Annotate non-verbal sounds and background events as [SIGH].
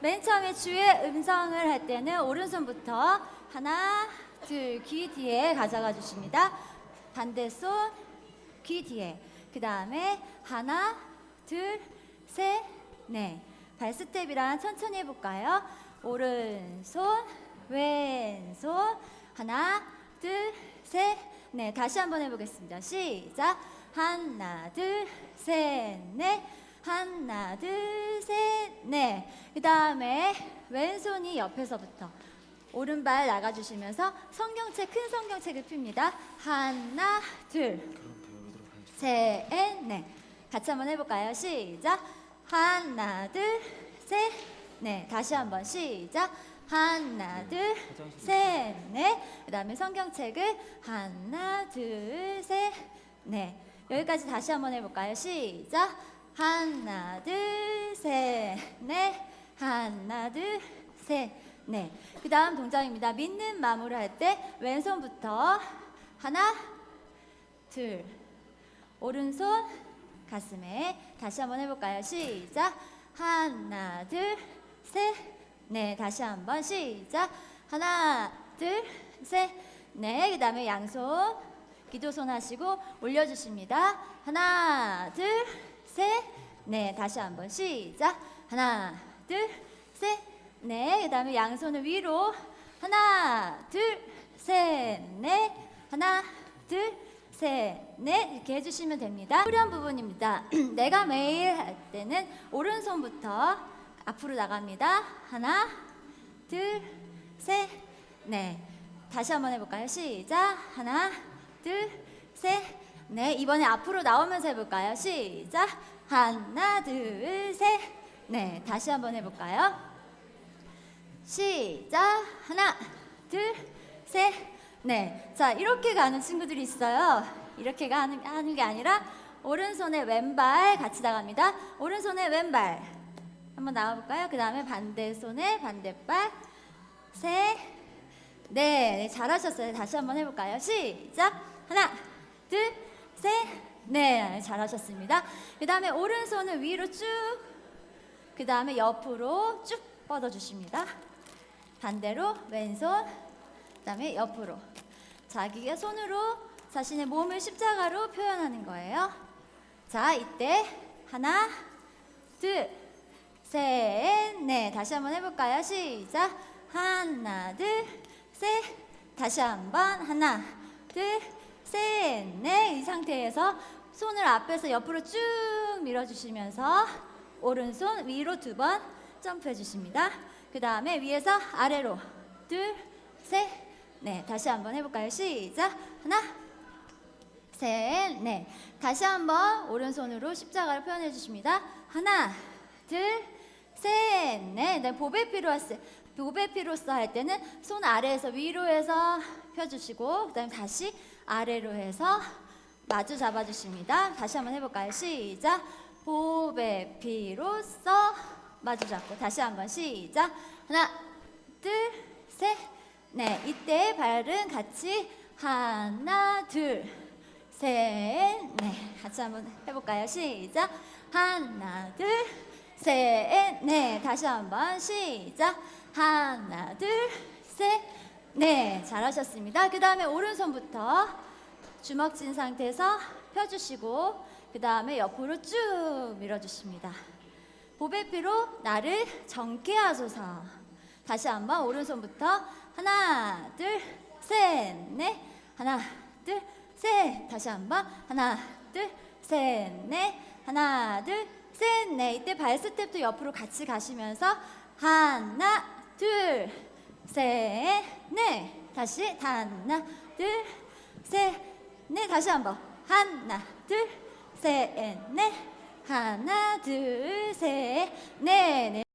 맨 처음에 주의 음성을 할 때는 오른손부터 하나, 둘, 귀 뒤에 가져가 주십니다. 반대손 귀 뒤에. 그 다음에 하나, 둘, 셋, 넷. 발 스텝이랑 천천히 해볼까요? 오른손, 왼손, 하나, 둘, 셋, 넷. 다시 한번 해보겠습니다. 시작. 하나, 둘, 셋, 넷. 하나, 둘, 셋, 넷. 그 다음에 왼손이 옆에서부터 오른발 나가주시면서 성경책, 큰 성경책을 핍니다. 하나, 둘, 셋, 넷. 같이 한번 해볼까요? 시작. 하나, 둘, 셋, 넷. 다시 한번 시작. 하나, 둘, 셋, 넷. 그 다음에 성경책을 하나, 둘, 셋, 넷. 여기까지 다시 한번 해볼까요? 시작. 하나, 둘, 셋, 넷. 하나, 둘, 셋, 넷. 그 다음 동작입니다. 믿는 마음으로 할 때 왼손부터 하나, 둘, 오른손 가슴에 다시 한번 해볼까요? 시작. 하나, 둘, 셋, 넷. 다시 한번 시작. 하나, 둘, 셋, 넷. 그 다음에 양손 기도손 하시고 올려주십니다. 하나, 둘, 셋, 넷. 다시 한번 시작. 하나, 둘, 셋, 넷. 그 다음에 양손을 위로 하나, 둘, 셋, 넷. 하나, 둘, 셋, 넷 이렇게 해주시면 됩니다. 후렴 부분입니다. [CLEARS THROAT] 내가 매일 할 때는 오른손부터 앞으로 나갑니다. 하나, 둘, 셋, 넷. 다시 한번 해볼까요? 시작. 하나, 둘, 셋, 넷. 이번에 앞으로 나오면서 해볼까요? 시작. 하나, 둘, 셋, 넷. 다시 한번 해볼까요? 시작. 하나, 둘, 셋, 넷. 자, 이렇게 가는 친구들이 있어요. 이렇게 가는, 하는 게 아니라 오른손에 왼발 같이 나갑니다. 오른손에 왼발. 한번 나와볼까요? 그 다음에 반대손에 반대발. 셋, 네, 네, 잘하셨어요. 다시 한번 해볼까요? 시작. 하나, 둘, 셋, 네, 잘하셨습니다. 그 다음에 오른손을 위로 쭉, 그 다음에 옆으로 쭉 뻗어주십니다. 반대로 왼손, 그 다음에 옆으로. 자기가 손으로 자신의 몸을 십자가로 표현하는 거예요. 자, 이때 하나, 둘, 셋, 넷. 다시 한번 해볼까요? 시작. 하나, 둘, 셋. 다시 한번 하나, 둘, 셋, 넷. 이 상태에서 손을 앞에서 옆으로 쭉 밀어주시면서 오른손 위로 두 번 점프해 주십니다. 그 다음에 위에서 아래로 둘, 셋, 넷. 다시 한번 해볼까요? 시작. 하나, 셋, 넷. 다시 한번 오른손으로 십자가를 표현해 주십니다. 하나, 둘, 셋, 넷. 네, 보배 피로스. 보배피로스 할 때는 손 아래에서 위로 해서 펴주시고, 그 다음에 다시 아래로 해서 마주 잡아주십니다. 다시 한번 해볼까요? 시작. 보배피로스 마주 잡고 다시 한번 시작. 하나, 둘, 셋, 넷. 이때 발은 같이 하나, 둘, 셋, 넷. 같이 한번 해볼까요? 시작. 하나, 둘, 셋, 넷. 다시 한번 시작. 하나, 둘, 셋, 넷. 잘하셨습니다. 그 다음에 오른손부터 주먹 쥔 상태에서 펴주시고 그 다음에 옆으로 쭉 밀어주십니다. 보배피로 나를 정케 하소서. 다시 한번 오른손부터 하나, 둘, 셋, 넷. 하나, 둘, 셋. 다시 한번 하나, 둘, 셋, 넷. 하나, 둘, 셋, 넷. 이때 발 스텝도 옆으로 같이 가시면서 하나, 둘, 셋, 넷. 다시 하나, 둘, 셋, 넷. 다시 한번 하나, 둘, 셋, 넷. 하나, 둘, 셋, 넷. 넷.